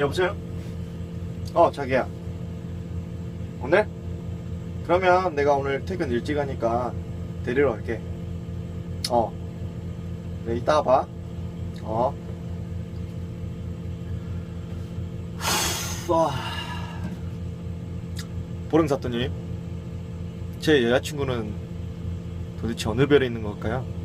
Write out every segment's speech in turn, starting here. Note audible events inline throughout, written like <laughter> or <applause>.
여보세요? 어 자기야 오늘? 그러면 내가 오늘 퇴근 일찍 하니까 데리러 갈게 어 그래 이따가 봐 어. 후, 와. 보름사또님 제 여자친구는 도대체 어느 별에 있는 걸까요?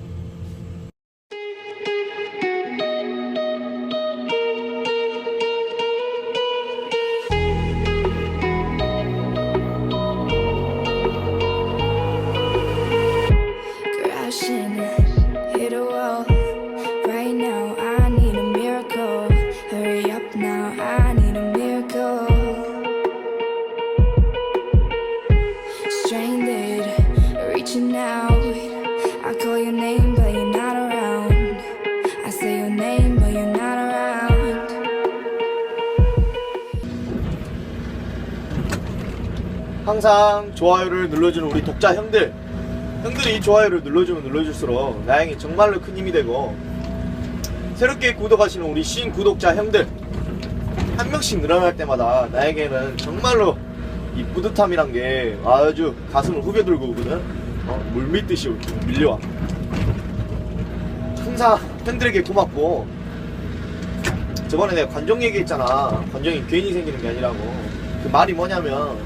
항상 좋아요를 눌러주는 우리 독자 형들. 형들이 좋아요를 눌러주면 눌러줄수록 나에게 정말로 큰 힘이 되고 새롭게 구독하시는 우리 신 구독자 형들 한 명씩 늘어날 때마다 나에게는 정말로 이 뿌듯함이란 게 아주 가슴을 후벼들고 오거든 어, 물 믿듯이 밀려와. 항상 팬들에게 고맙고 저번에 내가 관종 얘기했잖아. 관종이 괜히 생기는 게 아니라고. 그 말이 뭐냐면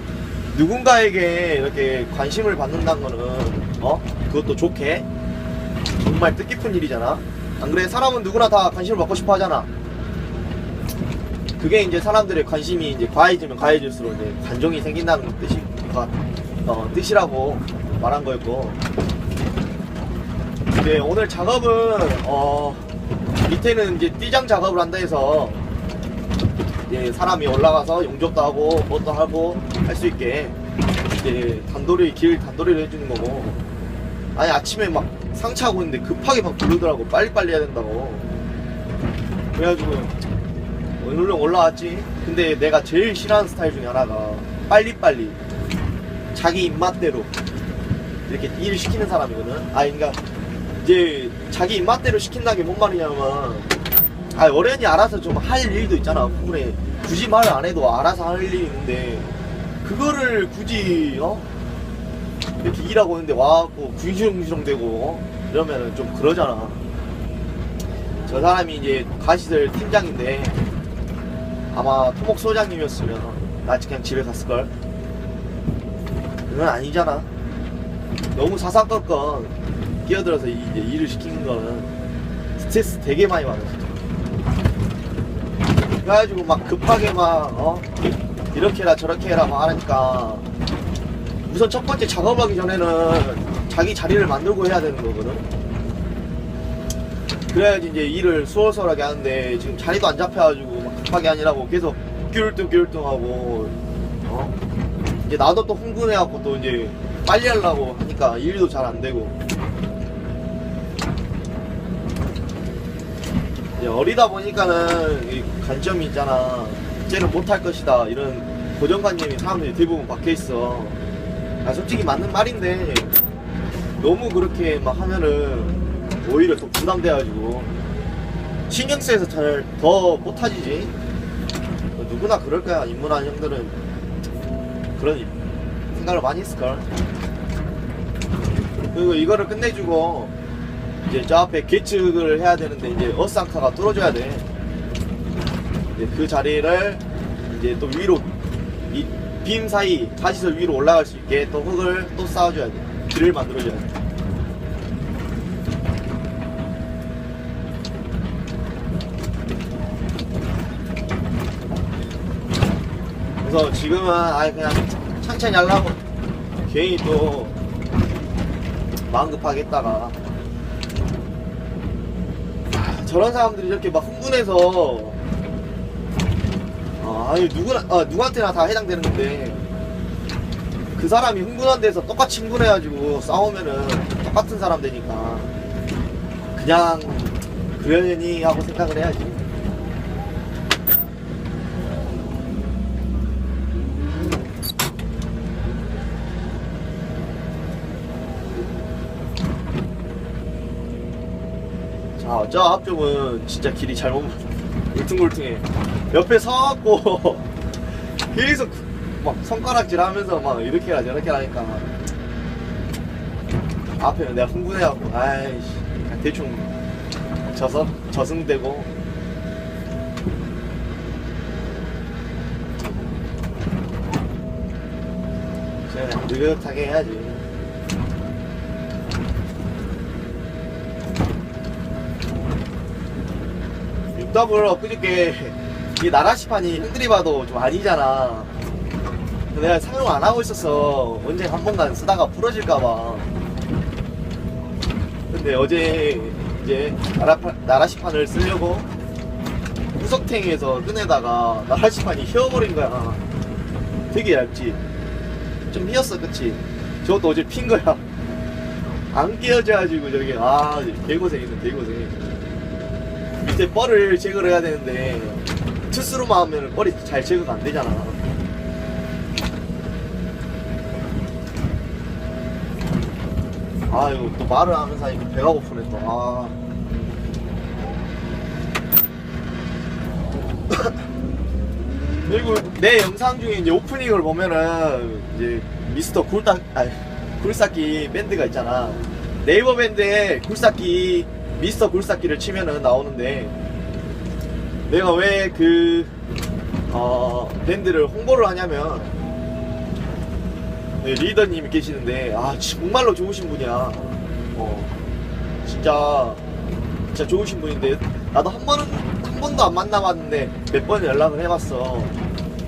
누군가에게 이렇게 관심을 받는다는 거는 어? 그것도 좋게. 정말 뜻깊은 일이잖아. 안 그래? 사람은 누구나 다 관심을 받고 싶어 하잖아. 그게 이제 사람들의 관심이 이제 과해지면 과해질수록 이제 관종이 생긴다는 뜻이 어, 뜻이라고 말한 거였고. 이제 오늘 작업은 어 밑에는 이제 띠장 작업을 한다 해서 이제 사람이 올라가서 용접도 하고 뭐도 하고 할 수 있게. 이제 단도리 길 단도리를 해주는 거고. 아니 아침에 막 상차하고 있는데 급하게 막 부르더라고. 빨리빨리 해야 된다고. 그래가지고 얼른 올라왔지. 근데 내가 제일 싫어하는 스타일 중에 하나가 빨리빨리. 자기 입맛대로. 이렇게 일을 시키는 사람이거든. 아 그러니까 이제 자기 입맛대로 시킨다는 게뭔 말이냐면 아 어련히 알아서 좀 할 일도 있잖아. 부분에 굳이 말을 안 해도 알아서 할 일이 있는데 그거를 굳이 어? 이렇게 일하고 있는데 와갖고 군시렁군시렁대고 어? 이러면은 좀 그러잖아. 저 사람이 이제 가시들 팀장인데 아마 토목 소장님이었으면 나 그냥 집에 갔을걸? 그건 아니잖아. 너무 사사건건 끼어들어서 이- 이제 일을 시키는 거는 스트레스 되게 많이 진짜 그래가지고 막 급하게 막 어? 이렇게 해라 저렇게 해라 막 하니까 우선 첫 번째 작업하기 전에는 자기 자리를 만들고 해야 되는 거거든 그래야지 이제 일을 수월수월하게 하는데 지금 자리도 안 잡혀가지고 막 급하게 아니라고 계속 뀨울뚱뀨울뚱하고 어? 이제 나도 또 흥분해갖고 또 이제 빨리 하려고 하니까 일도 잘 안 되고 어리다 보니까는 이 관점이 있잖아. 쟤는 못할 것이다. 이런 고정관념이 사람들이 대부분 박혀 있어. 아, 솔직히 맞는 말인데 너무 그렇게 막 하면은 오히려 더 부담돼가지고 신경 쓰여서 잘 더 못하지지. 누구나 그럴 거야. 인문한 형들은 그런 생각을 많이 했을걸. 그리고 이거를 끝내주고 이제 저 앞에 계측을 해야 되는데 이제 어쌍카가 뚫어줘야 돼. 그 자리를 이제 또 위로 이 빔 사이 가시설 위로 올라갈 수 있게 또 흙을 또 쌓아줘야 돼. 길을 만들어줘야 돼. 그래서 지금은 아예 그냥 천천히 하려고 괜히 또 마음 급하게 했다가 저런 사람들이 이렇게 막 흥분해서 아, 아니 누구나 아, 누구한테나 다 해당되는 건데. 그 사람이 흥분한 데서 똑같이 흥분해가지고 싸우면은 똑같은 사람 되니까. 그냥 그러려니 하고 생각을 해야지. 아, 저 앞쪽은 진짜 길이 잘못 울퉁불퉁해. 옆에 서갖고 <laughs> 계속 막 손가락질 하면서 막 이렇게 라 저렇게 하니까 앞에는 내가 흥분해갖고 아이씨 대충 져서 저승되고 느긋하게 해야지. 육답을 엊그저께 이 나라시판이 형들이 봐도 좀 아니잖아. 내가 사용 안 하고 있었어. 언제 한 번간 쓰다가 부러질까봐. 근데 어제 이제 나라파, 나라시판을 쓰려고 구석탱이에서 꺼내다가 나라시판이 휘어버린 거야. 되게 얇지? 좀 휘었어 그치? 저것도 어제 핀 거야. 안 깨어져가지고 저게 아 개고생이네 개고생 밑에 뻘을 제거를 해야 되는데 투스로만 하면 뻘이 잘 제거가 안 되잖아. 아 이거 또 말을 하면서 하니까 배가 고프네 또. 아. <coughs> 그리고 내 영상 중에 이제 오프닝을 보면은 이제 미스터 굴딱 아니 굴삭기 밴드가 있잖아. 네이버 밴드에 굴삭기 미스터 굴삭기를 치면은 나오는데 내가 왜그 어, 밴드를 홍보를 하냐면 네, 리더님이 계시는데 아 정말로 좋으신 분이야. 어 진짜 진짜 좋으신 분인데 나도 한 번은 한 번도 안 만나봤는데 몇 번 연락을 해봤어.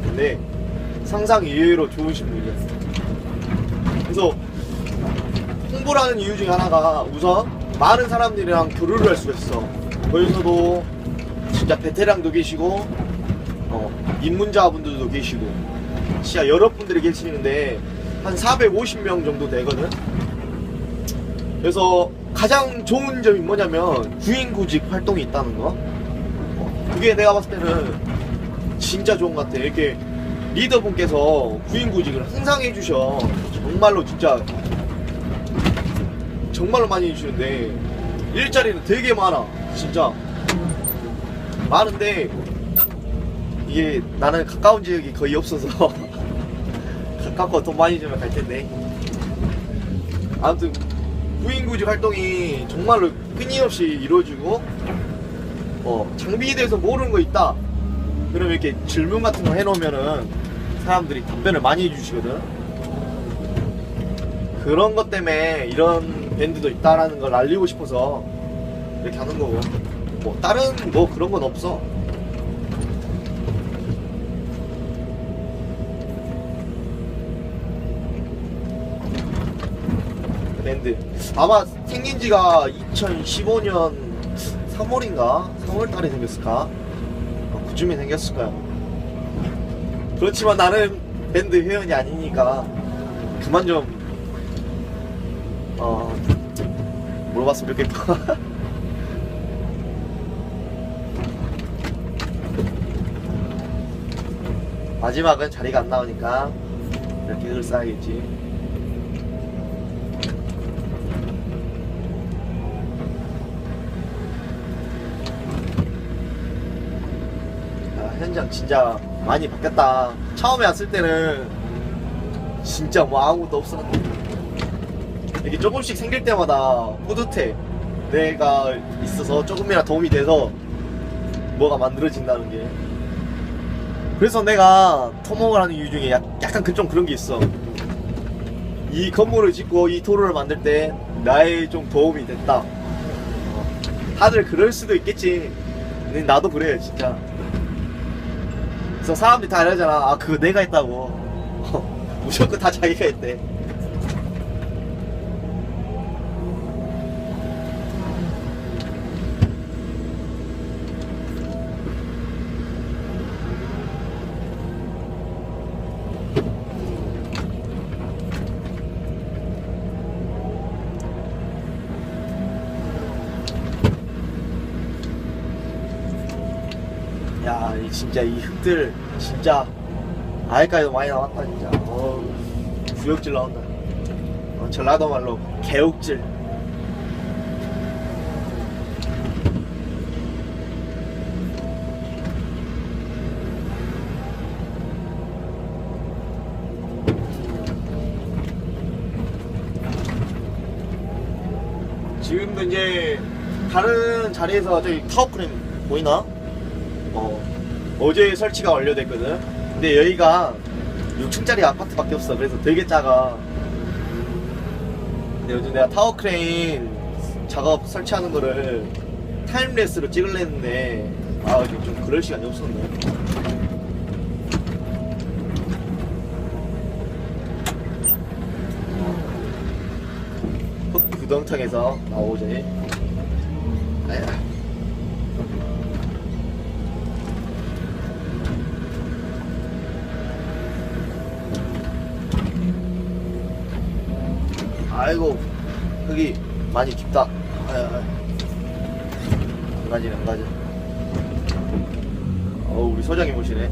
근데 상상 이외로 좋으신 분이었어. 그래서 홍보라는 이유 중에 하나가 우선 많은 사람들이랑 교류를 할 수가 있어. 거기서도 진짜 베테랑도 계시고, 어, 입문자분들도 계시고, 진짜 여러 분들이 계시는데, 한 450명 정도 되거든? 그래서 가장 좋은 점이 뭐냐면, 구인구직 활동이 있다는 거. 어, 그게 내가 봤을 때는 진짜 좋은 것 같아. 이렇게 리더분께서 구인구직을 항상 해주셔. 정말로 진짜 정말로 많이 해주시는데 일자리는 되게 많아 진짜. 많은데 이게 나는 가까운 지역이 거의 없어서 <laughs> 가깝고 돈 많이 주면 갈 텐데. 아무튼 구인구직 활동이 정말로 끊임없이 이루어지고 어 장비에 대해서 모르는 거 있다. 그러면 이렇게 질문 같은 거 해놓으면은 사람들이 답변을 많이 해주시거든. 그런 것 때문에 이런 밴드도 있다라는 걸 알리고 싶어서 이렇게 하는 거고. 뭐 다른 뭐 그런 건 없어. 밴드. 아마 생긴 지가 2015년 3월인가? 3월 달에 생겼을까? 어, 그쯤에 생겼을 거야. 그렇지만 나는 밴드 회원이 아니니까 그만 좀 어, 물어봤으면 좋겠다. <laughs> 마지막은 자리가 안 나오니까 이렇게 글 써야겠지. 아, 현장 진짜 많이 바뀌었다. 처음에 왔을 때는 진짜 뭐 아무것도 없었는데 이게 조금씩 생길 때마다 뿌듯해. 내가 있어서 조금이나 도움이 돼서 뭐가 만들어진다는 게. 그래서 내가 토목을 하는 이유 중에 약, 약간 그 좀 그런 게 있어. 이 건물을 짓고 이 도로를 만들 때 나의 좀 도움이 됐다. 어, 다들 그럴 수도 있겠지. 근데 나도 그래, 진짜. 그래서 사람들이 다 이러잖아. 아, 그거 내가 했다고. <laughs> 무조건 다 자기가 했대. 야, 이 진짜 이 흙들 진짜 아예까지 많이 나왔다 진짜. 어, 구역질 나온다. 어, 전라도 말로 개옥질. 지금도 이제 다른 자리에서 저기 타워크림 보이나? 어 어제 설치가 완료됐거든. 근데 여기가 6층짜리 아파트밖에 없어. 그래서 되게 작아. 근데 요즘 내가 타워 크레인 작업 설치하는 거를 타임레스로 찍으려 했는데 아 좀 그럴 시간이 없었네. 헛 구덩텅에서 나오지. 아야. 아이고 여기 많이 깊다. 안 가지네 안 가지. 어 우리 소장님 오시네.